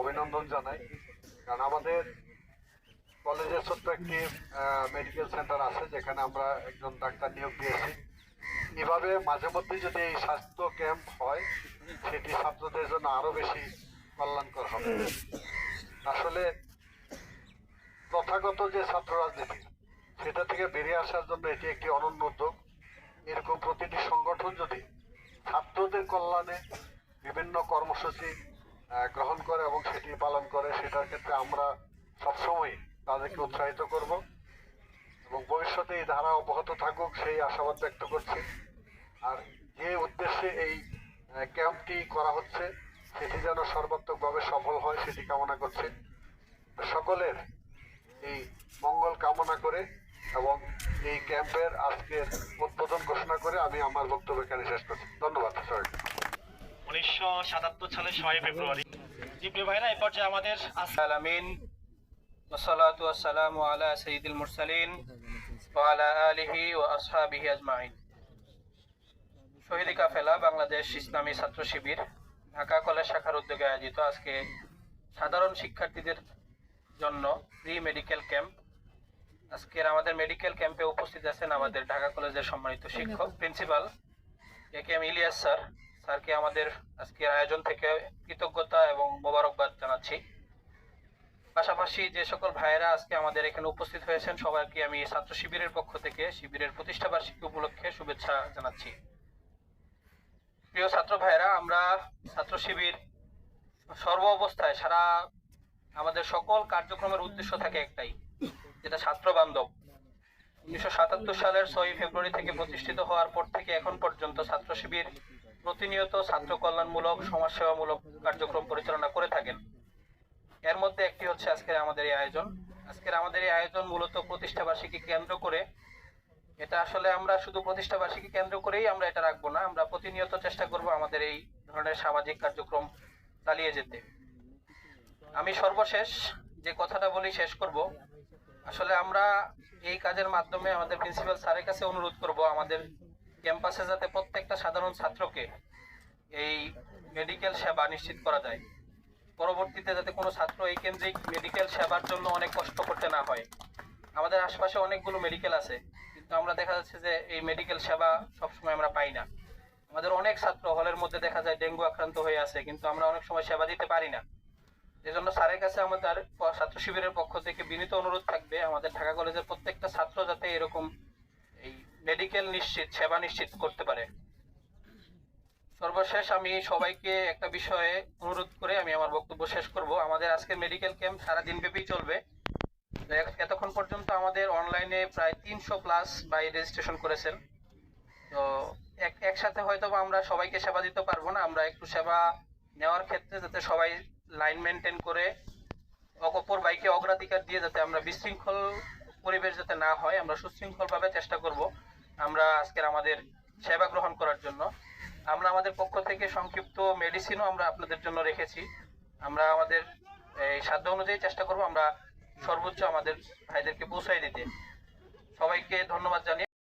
অভিনন্দন জানাই। কারণ আমাদের কলেজের ছোট্ট একটি মেডিকেল সেন্টার আছে, যেখানে আমরা একজন ডাক্তার নিয়োগ দিয়েছি। এভাবে মাঝে মধ্যে যদি এই স্বাস্থ্য ক্যাম্প হয়, সেটি ছাত্রদের জন্য আরও বেশি কল্যাণকর হবে। আসলে প্রথাগত যে ছাত্র রাজনীতি, সেটা থেকে বেরিয়ে আসার জন্য এটি একটি অনন্য উদ্যোগ। এরকম প্রতিটি সংগঠন যদি ছাত্রদের কল্যাণে বিভিন্ন কর্মসূচি গ্রহণ করে এবং সেটি পালন করে, সেটার ক্ষেত্রে আমরা সবসময় তাদেরকে উৎসাহিত করব এবং ভবিষ্যতে এই ধারা অব্যাহত থাকুক, সেই আশাবাদ ব্যক্ত করছি। আর যে উদ্দেশ্যে এই ক্যাম্পটি করা হচ্ছে, সেটি যেন সর্বাত্মকভাবে সফল হয়, সেটি কামনা করছি। সকলের এই মঙ্গল কামনা করে এবং এই ক্যাম্পের আজকের উদ্বোধন ঘোষণা করে আমি আমার বক্তব্য এখানে শেষ করছি। ধন্যবাদ, সবাইকে। উনিশশো সাতাত্তর সালের ছয় ফেব্রুয়ারি জি প্রিয় ভাইরা এই পর্যায়ে আমাদের আজ- العالمين والصلاة والسلام على سيد المرسلين وعلى آله وأصحابه أجمعين শহীদ কাফেলা বাংলাদেশ ইসলামী ছাত্র শিবির ঢাকা কলেজ শাখার উদ্যোগে আয়োজিত আজকে সাধারণ শিক্ষার্থীদের জন্য প্রি মেডিকেল ক্যাম্প আজকের আমাদের মেডিকেল ক্যাম্পে উপস্থিত আছেন আমাদের ঢাকা কলেজের সম্মানিত শিক্ষক principal A K M Ilias sir স্যারকে আমাদের আজকের আয়োজন থেকে কৃতজ্ঞতা এবং মোবারকবাদ জানাচ্ছি। পাশাপাশি যে সকল ভাইয়েরা আজকে আমাদের এখানে উপস্থিত হয়েছেন, সবাইকে আমি ছাত্র শিবিরের পক্ষ থেকে শিবিরের প্রতিষ্ঠা বার্ষিকী উপলক্ষে শুভেচ্ছা জানাচ্ছি। প্রিয় ছাত্র ভাইয়েরা, আমরা ছাত্র শিবির সর্ব অবস্থায় সারা আমাদের সকল কার্যক্রমের উদ্দেশ্য থাকে একটাই, যেটা ছাত্র বান্ধব। উনিশশো সাতাত্তর সালের ছয় ফেব্রুয়ারি থেকে প্রতিষ্ঠিত হওয়ার পর থেকে এখন পর্যন্ত ছাত্র শিবির প্রতিনিয়ত ছাত্র কল্যাণমূলক, সমাজসেবামূলক কার্যক্রম পরিচালনা করে থাকেন। এর মধ্যে একটি হচ্ছে আজকের আমাদের এই আয়োজন। আজকের আমাদের এই আয়োজন মূলত প্রতিষ্ঠা বার্ষিকী কেন্দ্র করে। এটা আসলে আমরা শুধু প্রতিষ্ঠা বার্ষিকী কেন্দ্র করেই আমরা এটা রাখব না, আমরা প্রতিনিয়ত চেষ্টা করব আমাদের এই ধরনের সামাজিক কার্যক্রম চালিয়ে যেতে। আমি সর্বশেষ যে কথাটা বলি শেষ করব। আসলে আমরা এই কাজের মাধ্যমে আমাদের প্রিন্সিপাল স্যারের কাছে অনুরোধ করব আমাদের ক্যাম্পাসে যাতে প্রত্যেকটা সাধারণ ছাত্রকে এই মেডিকেল সেবা নিশ্চিত করা যায়। পরবর্তীতে যাতে কোনো ছাত্র এই কেন্দ্রিক মেডিকেল সেবার জন্য অনেক কষ্ট করতে না হয়। আমাদের আশপাশে অনেকগুলো মেডিকেল আছে, কিন্তু আমরা দেখা যাচ্ছে যে এই মেডিকেল সেবা সবসময় আমরা পাই না। আমাদের অনেক ছাত্র হলের মধ্যে দেখা যায় ডেঙ্গু আক্রান্ত হয়ে আছে, কিন্তু আমরা অনেক সময় সেবা দিতে পারি না। এজন্য স্যারের কাছে আমাদের ছাত্র শিবিরের পক্ষ থেকে বিনীত অনুরোধ থাকবে, আমাদের ঢাকা কলেজের প্রত্যেকটা ছাত্র যাতে এরকম মেডিকেল নিশ্চিত, সেবা নিশ্চিত করতে পারে। সর্বশেষ আমি সবাইকে একটা বিষয়ে অনুরোধ করে আমি আমার বক্তব্য শেষ করব। আমাদের আজকে মেডিকেল ক্যাম্প সারা দিন ব্যাপী চলবে এতক্ষণ পর্যন্ত আমাদের অনলাইনে প্রায় তিনশো প্লাস বাই রেজিস্ট্রেশন করেছেন। তো এক, একসাথে হয়তো আমরা সবাইকে সেবা দিতে পারব না। আমরা একটু সেবা নেওয়ার ক্ষেত্রে যাতে সবাই লাইন মেনটেন করে অপর বাইকে অগ্রাধিকার দিয়ে যাতে আমরা বিশৃঙ্খল পরিবেশ যাতে না হয়, আমরা সুশৃঙ্খলভাবে চেষ্টা করব। আমরা আজকের আমাদের সেবা গ্রহণ করার জন্য। আমরা আমাদের পক্ষ থেকে সংক্ষিপ্ত মেডিসিনও আমরা আপনাদের জন্য রেখেছি। আমরা আমাদের, এই সাধ্য অনুযায়ী চেষ্টা করব আমরা সর্বোচ্চ আমাদের ভাইদেরকে পৌঁছাই দিতে। সবাইকে ধন্যবাদ জানিয়ে